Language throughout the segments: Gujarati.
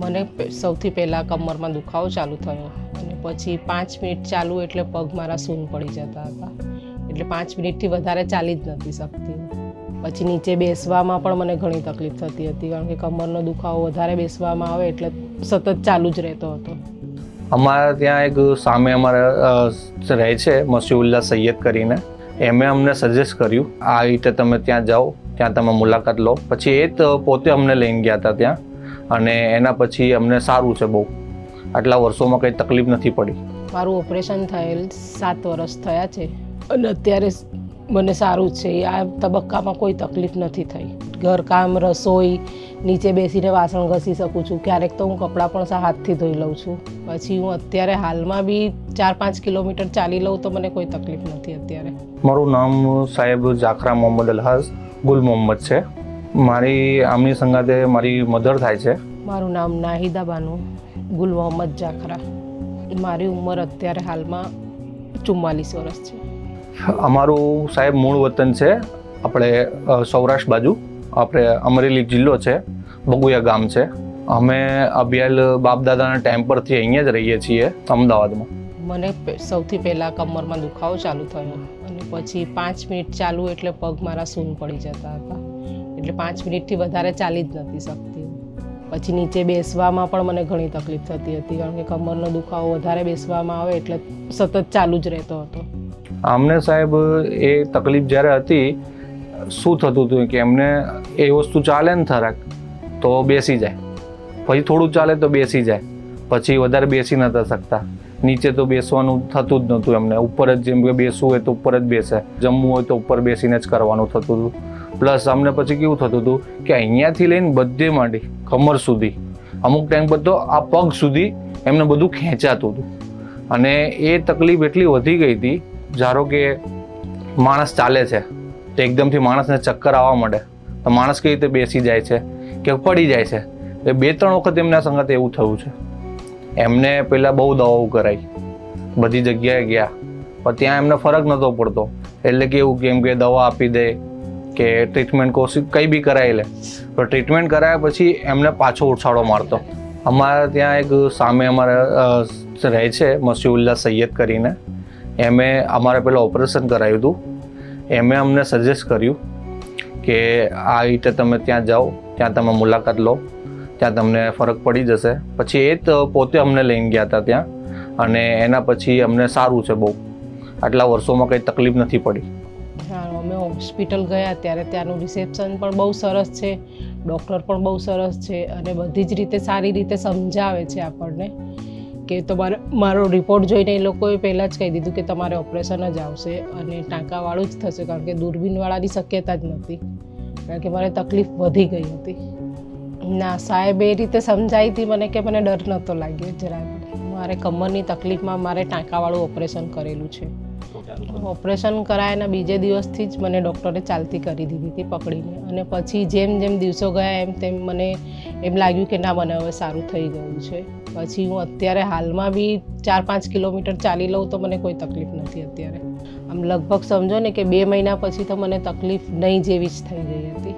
મને સૌથી પહેલાં કમરમાં દુખાવો ચાલુ થયો. અને પછી પાંચ મિનિટ ચાલુ એટલે પગ મારા સૂન પડી જતા હતા. એટલે પાંચ મિનિટથી વધારે ચાલી જ નથી શકતી. પછી નીચે બેસવામાં પણ મને ઘણી તકલીફ થતી હતી, કારણ કે કમરનો દુખાવો વધારે બેસવામાં આવે એટલે સતત ચાલુ જ રહેતો હતો. અમારા ત્યાં એક સામે અમારા રહે છે મસીઉલ્લા સૈયદ કરીને. એમણે અમને સજેસ્ટ કર્યું, આ રીતે તમે ત્યાં જાઓ, ત્યાં તમે મુલાકાત લો. પછી એ જ પોતે અમને લઈને ગયા હતા ત્યાં. અને એના પછી અમને સારું છે બહુ. આટલા વર્ષોમાં કંઈ તકલીફ નથી પડી. મારું ઓપરેશન થયેલ સાત વર્ષ થયા છે અને અત્યારે મને સારું છે. આ તબક્કામાં કોઈ તકલીફ નથી થઈ. ઘરકામ રસોઈ નીચે બેસીને વાસણ ઘસી શકું છું. ક્યારેક તો હું કપડાં પણ હાથથી ધોઈ લઉં છું. પછી હું અત્યારે હાલમાં બી ચાર પાંચ કિલોમીટર ચાલી લઉં તો મને કોઈ તકલીફ નથી અત્યારે. મારું નામ સાહેબ જાખરા મોહમ્મદ અલહાઝ ગુલ મોહમ્મદ છે. મારી આમની સંગાતે મારી મધર થાય છે. મારું નામ નાહિદા બાનુ ગુલ મોહમ્મદ જાખરા. મારી ઉંમર અત્યારે હાલમાં ચુમ્માલીસ વર્ષ છે. અમારું સાહેબ મૂળ વતન છે આપણે સૌરાષ્ટ્ર બાજુ. આપણે અમરેલી જિલ્લો છે બગુયા ગામ છે. અમે અભિયાલ બાપદાદાના ટાઈમ પરથી અહીંયા જ રહીએ છીએ અમદાવાદમાં. મને સૌથી પહેલાં કમરમાં દુખાવો ચાલુ થયો અને પછી પાંચ મિનિટ ચાલુ એટલે પગ મારા સૂન પડી જતા હતા. એટલે પાંચ મિનિટથી વધારે ચાલી જ નથી શકતી. પછી નીચે બેસવામાં પણ મને ઘણી તકલીફ થતી હતી, કારણ કે કમરનો દુખાવો વધારે બેસવામાં આવે એટલે સતત ચાલુ જ રહેતો હતો. અમને સાહેબ, એ તકલીફ જ્યારે હતી, શું થતું હતું કે એમને એ વસ્તુ ચાલે ને થરાક, તો બેસી જાય. પછી થોડું ચાલે તો બેસી જાય. પછી વધારે બેસી નતા શકતા. નીચે તો બેસવાનું થતું જ નહોતું એમને. ઉપર જ જેમ કે બેસવું હોય તો ઉપર જ બેસે. જમવું હોય તો ઉપર બેસીને જ કરવાનું થતું હતું. પ્લસ અમને પછી કેવું થતું હતું કે અહીંયાથી લઈને બધે માંડી કમર સુધી. અમુક ટાઈમ પર તો આ પગ સુધી એમને બધું ખેંચાતું હતું. અને એ તકલીફ એટલી વધી ગઈ હતી, ધારો કે માણસ ચાલે છે, તો એકદમથી માણસને ચક્કર આવવા માંડે. તો માણસ કઈ રીતે બેસી જાય છે કે પડી જાય છે? એ બે ત્રણ વખત એમના સંગત એવું થયું છે. એમને પહેલાં બહુ દવાઓ કરાઈ. બધી જગ્યાએ ગયા. પણ ત્યાં એમને ફરક નહોતો પડતો. એટલે કેવું કેમ કે દવા આપી દે કે ટ્રીટમેન્ટ કોશિશ કંઈ બી કરાવી લે પણ ટ્રીટમેન્ટ કરાયા પછી એમને પાછો ઉછાળો મારતો. અમારા ત્યાં એક સામે અમારા રહે છે મસીઉલ્લા સૈયદ કરીને. એમે અમારે પહેલાં ઓપરેશન કરાવ્યું હતું. એમે અમને સજેસ્ટ કર્યું કે આ રીતે તમે ત્યાં જાઓ, ત્યાં તમે મુલાકાત લો, ત્યાં તમને ફરક પડી જશે. પછી એ જ પોતે અમને લઈને ગયા હતા ત્યાં. અને એના પછી અમને સારું છે બહુ. આટલા વર્ષોમાં કંઈ તકલીફ નથી પડી. હોસ્પિટલ ગયા ત્યારે ત્યાંનું રિસેપ્શન પણ બહુ સરસ છે, ડૉક્ટર પણ બહુ સરસ છે અને બધી જ રીતે સારી રીતે સમજાવે છે આપણને કે તમારે, મારો રિપોર્ટ જોઈને એ લોકોએ પહેલાં જ કહી દીધું કે તમારે ઓપરેશન જ આવશે અને ટાંકાવાળું જ થશે કારણ કે દૂરબીનવાળાની શક્યતા જ નહોતી, કારણ કે મારે તકલીફ વધી ગઈ હતી. ના, સાહેબ એ રીતે સમજાવી હતી મને કે મને ડર નહોતો લાગ્યો જરાય મારે કમરની તકલીફમાં મારે ટાંકાવાળું ઓપરેશન કરેલું છે. ઓપરેશન કરાયાના બીજે દિવસથી જ મને ડૉક્ટરે ચાલતી કરી દીધી હતી પકડીને. અને પછી જેમ જેમ દિવસો ગયા એમ તેમ મને એમ લાગ્યું કે ના, મને હવે સારું થઈ ગયું છે. પછી હું અત્યારે હાલમાં બી ચાર પાંચ કિલોમીટર ચાલી લઉં તો મને કોઈ તકલીફ નથી અત્યારે. આમ લગભગ સમજો ને કે બે મહિના પછી તો મને તકલીફ નહીં જેવી જ થઈ ગઈ હતી.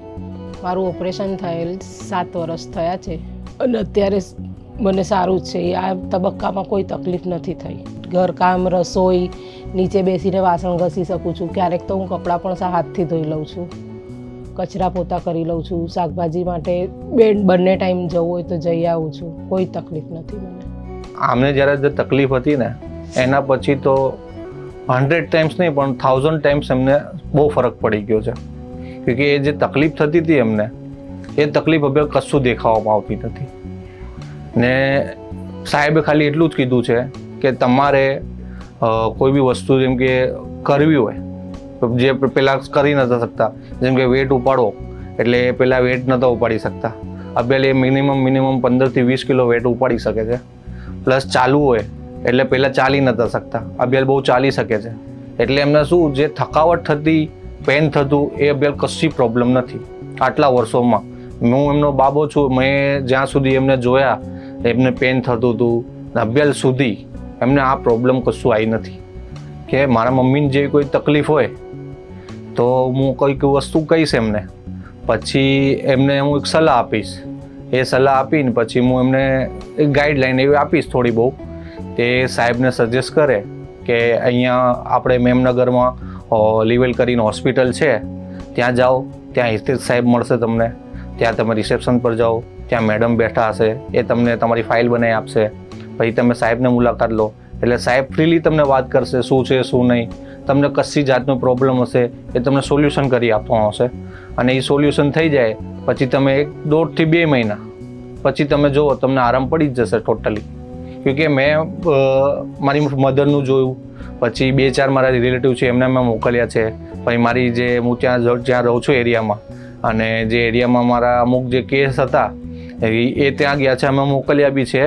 મારું ઓપરેશન થયેલ સાત વર્ષ થયા છે. અને અત્યારે મને સારું છે. આ તબક્કામાં કોઈ તકલીફ નથી થઈ. ઘરકામ, રસોઈ નીચે બેસીને વાસણ ઘસી શકું છું. ક્યારેક તો હું કપડાં પણ હાથથી ધોઈ લઉં છું. કચરા પોતા કરી લઉં છું. શાકભાજી માટે બે બંને ટાઈમ જવું હોય તો જઈ આવું છું. કોઈ તકલીફ નથી મને. આમને જ્યારે જે તકલીફ હતી ને, એના પછી તો હંડ્રેડ ટાઈમ્સ નહીં, પણ થાઉઝન્ડ ટાઈમ્સ એમને બહુ ફરક પડી ગયો છે. કેમકે એ જે તકલીફ થતી હતી એમને, એ તકલીફ હવે કશું દેખાવામાં આવતી નથી. ને સાહેબે ખાલી એટલું જ કીધું છે કે તમારે કોઈ બી વસ્તુ જેમ કે કરવી હોય જે પહેલાં કરી નતા શકતા. જેમ કે વેટ ઉપાડવો, એટલે એ પહેલાં વેટ નહોતા ઉપાડી શકતા. હવે એ મિનિમમ મિનિમમ પંદરથી વીસ કિલો વેટ ઉપાડી શકે છે. પ્લસ ચાલવું હોય, એટલે પહેલાં ચાલી નતા શકતા. અભ્યાલ બહુ ચાલી શકે છે. એટલે એમને શું, જે થકાવટ થતી પેન થતું, એ અભ્યાલ કશી પ્રોબ્લેમ નથી. આટલા વર્ષોમાં. હું એમનો બાબો છું, મેં જ્યાં સુધી એમને જોયા, એમને પેન થતું હતું. અભ્યાલ સુધી એમને આ પ્રોબ્લેમ કશું આવી નથી. કે મારા મમ્મીને જેવી કોઈ તકલીફ હોય, તો હું કોઈક વસ્તુ કહીશ એમને. પછી એમને હું એક સલાહ આપીશ. એ સલાહ આપીને પછી હું એમને એક ગાઈડલાઈન એવી આપીશ થોડી બહુ તે સાહેબને સજેસ્ટ કરે કે અહીંયા આપણે મેમનગરમાં લીવેલ કરીને હોસ્પિટલ છે. ત્યાં જાઓ, ત્યાં હિતેશ સાહેબ મળશે તમને. ત્યાં તમે રિસેપ્શન પર જાઓ, ત્યાં મેડમ બેઠા હશે. એ તમને તમારી ફાઇલ બનાવી આપશે. પછી તમે સાહેબને મુલાકાત લો. એટલે સાહેબ ફ્રીલી તમને વાત કરશે શું છે, શું નહીં. તમને કશી જાતનો પ્રોબ્લેમ હશે એ તમને સોલ્યુશન કરી આપવામાં આવશે. અને એ સોલ્યુશન થઈ જાય, પછી તમે એક દોઢથી બે મહિના, પછી તમે જુઓ, તમને આરામ પડી જ જશે ટોટલી કે મેં મારી મધરનું જોયું, પછી બે ચાર મારા રિલેટિવ છે, એમને મેં મોકલ્યા છે. પછી મારી જે, હું ત્યાં જ્યાં રહું છું એરિયામાં. અને જે એરિયામાં મારા અમુક જે કેસ હતા એ ત્યાં ગયા છે, અમે મોકલ્યા બી છે.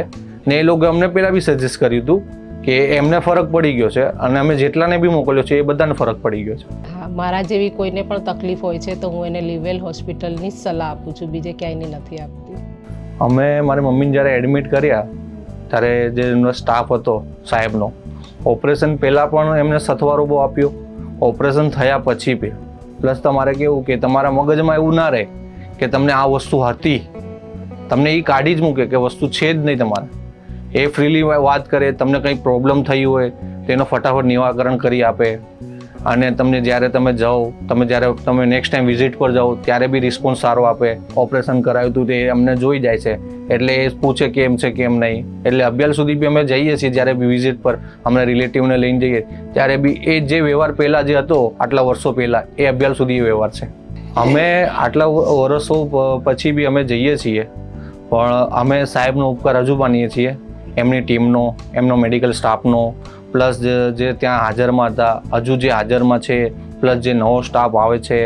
ને એ લોકો અમને પહેલાં બી સજેસ્ટ કર્યું હતું કે એમને ફરક પડી ગયો છે અને અમે જેટલાને બી મોકલ્યો છે એ બધાને ફરક પડી ગયો છે. હા મારા જેવી કોઈને પણ તકલીફ હોય છે તો હું એને લીવેલ હોસ્પિટલની સલાહ આપું છું બીજે ક્યાંયની નથી આપતી. અમે મારી મમ્મીને જ્યારે એડમિટ કર્યા ત્યારે જે એમનો સ્ટાફ હતો સાહેબનો ઓપરેશન પહેલાં પણ એમને સથવારો બહુ આપ્યો. ઓપરેશન થયા પછી બી. પ્લસ તમારે કેવું કે તમારા મગજમાં એવું ના રહે કે તમને આ વસ્તુ હતી. તમને એ કાઢી જ મૂકે કે વસ્તુ છે જ નહીં તમારે. એ ફ્રીલી વાત કરે, તમને કંઈ પ્રોબ્લેમ થઈ હોય, તો એનો ફટાફટ નિવાકરણ કરી આપે. અને તમને જ્યારે તમે જાઓ, તમે જ્યારે તમે નેક્સ્ટ ટાઈમ વિઝિટ પર જાઓ, ત્યારે બી રિસ્પોન્સ સારો આપે. ઓપરેશન કરાવ્યું હતું તે અમને જોઈ જાય છે. એટલે એ પૂછે કેમ છે, કેમ નહીં. એટલે અભ્યાસ સુધી બી અમે જઈએ છીએ જ્યારે બી વિઝિટ પર, અમને રિલેટિવને લઈને જઈએ. ત્યારે બી એ જે વ્યવહાર પહેલાં જે હતો, આટલા વર્ષો પહેલાં, એ અભ્યાસ સુધી એ વ્યવહાર છે. અમે આટલા વર્ષો પછી બી અમે જઈએ છીએ. પણ અમે સાહેબનો ઉપકાર હજુ માનીએ છીએ. એમની ટીમનો, એમનો મેડિકલ સ્ટાફનો, પ્લસ જે ત્યાં હાજરમાં હતા, હજુ જે હાજરમાં છે, પ્લસ જે નવો સ્ટાફ આવે છે,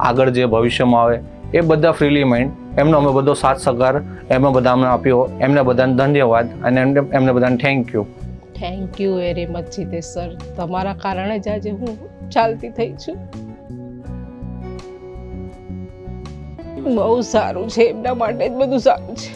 આગળ જે ભવિષ્યમાં આવે, એ બધા ફ્રીલી માઇન્ડ એમનો અમે બધો સાથ સહકાર એમને બધા અમને આપ્યો. એમને બધાને ધન્યવાદ અને એમને એમને બધાને thank you thank you very much Jitesh sir તમારા કારણે જ આજે હું ચાલતી થઈ છું. બહુ સારું છે, એમના માટે જ બધું સારું છે.